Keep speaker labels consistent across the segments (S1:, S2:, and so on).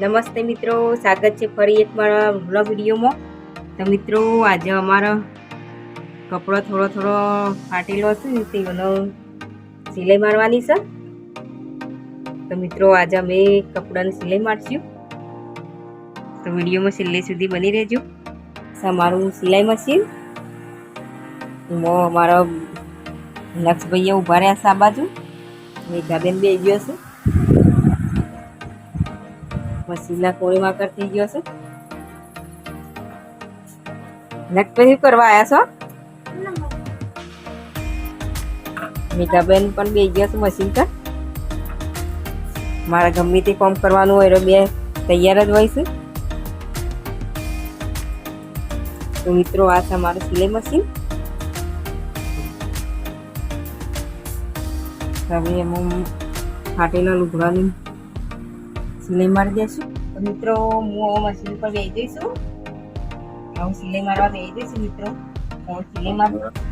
S1: નમસ્તે મિત્રો, સ્વાગત છે ફરી એક મારા વ્લોગ વિડીયોમાં. તો મિત્રો, આજે અમારો કપડો થોડો થોડો ફાટેલો હશે ને તેનો સિલાઈ મારવાની છે. તો મિત્રો, આજે અમે કપડાની સિલાઈ મારશું. તો વિડીયોમાં છેલ્લે સુધી બની રહેજો. અમારું મારું સિલાઈ મશીન. એમાં અમારા લક્ષભાઈએ ઊભા રહ્યા છે આ બાજુ. મેઘાબેન બે ગયો છે. મશીનના કોળીમાં થઈ ગયો છે. શું કરવા આવ્યા છો? મીઠાબેન પણ બે ગયા છે મશીન પર. મારા ગમે તે કામ કરવાનું હોય બે તૈયાર જ હોય છે. તો મિત્રો, આ છે મારું સિલાઈ મશીન હવે એમાં ફાટેલા લુગડાની સિલાઈ મારી દેશું. મિત્રો, હું મશીન પર બેસી જઈશું. હું સિલાઈ મારવા બેસી જઈશું મિત્રો. હું સિલાઈ મારું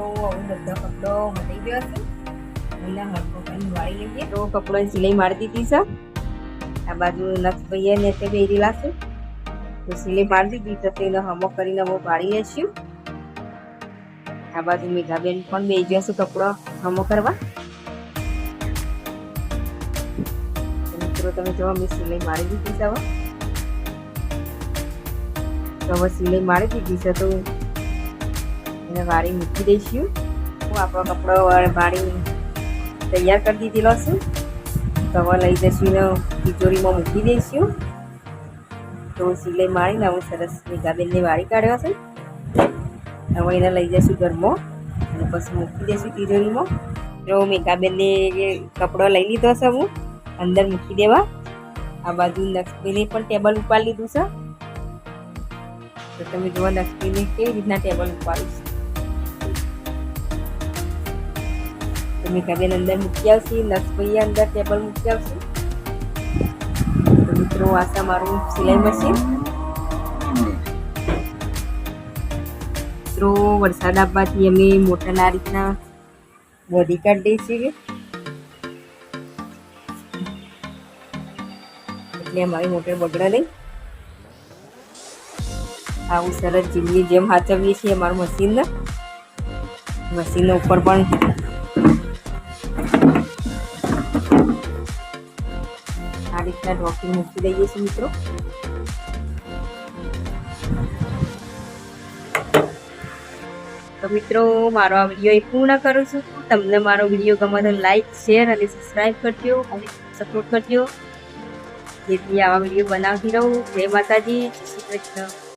S1: મિત્રો હવે બધા કપડો ગયો છે. પહેલા હરકો કરીને વાળી લઈએ. તો કપડાની સિલાઈ મારી દીધી છે. આ બાજુ નક્ષભાઈએ ને તે બેરી લાશું તો સિલાઈ મારી દીધી તો તેને હમો કરીને હું વાળી લેશું આ બાજુ મેઘાબેન પણ બે ગયા છે કપડો હમો કરવા. મિત્રો, તમે જો અમે સિલાઈ મારી દીધી છે હવે સિલાઈ મારી દીધી છે તો એને વાળી મૂકી દઈશું હું આપણો કપડો વાળી તૈયાર કરી દીધેલો છું. તો લઈ જઈશું એને તિજોરીમાં મૂકી દઈશું. તો સિલાઈ મારીને હું સરસ મેઘાબેનને વાળી કાઢ્યો છે. હવે એને લઈ જઈશું ઘરમાં. અને પછી મૂકી દઈશું તિજોરીમાં. તો મેઘાબેનને કપડો લઈ લીધો છે હું અંદર મૂકી દેવા. આ બાજુ નક્ષબીને પણ ટેબલ ઉપાડી લીધું છે. તો તમે જોવા નક્ષબીને કેવી રીતના ટેબલ ઉપાડીશું મેઘાબેન અંદર મૂકી આવશે નક્ષભાઈ અંદર ટેબલ મૂકી આવશે તો મિત્રો આ છે મારું સિલાઈ મશીન મિત્રો વરસાદ આવવાથી અમે મોટરના આ રીતના વધી કાઢી છીએ એટલે અમારી મોટર બગડે નહીં આવું સરસ જીવની જેમ હાચવીએ છીએ અમારું મશીનને મશીનના ઉપર પણ આ રીતના ઢોકી મૂકી દઈએ છીએ મિત્રો. તો મિત્રો, મારો આ વીડિયો એ પૂર્ણ કરું છું. તમને મારો વીડિયો ગમે તો લાઈક શેર અને સબસ્ક્રાઈબ કરજો અને સપોર્ટ કરજો. જેથી આવા વીડિયો બનાવતી રહું. જય માતાજી શ્રી કૃષ્ણ.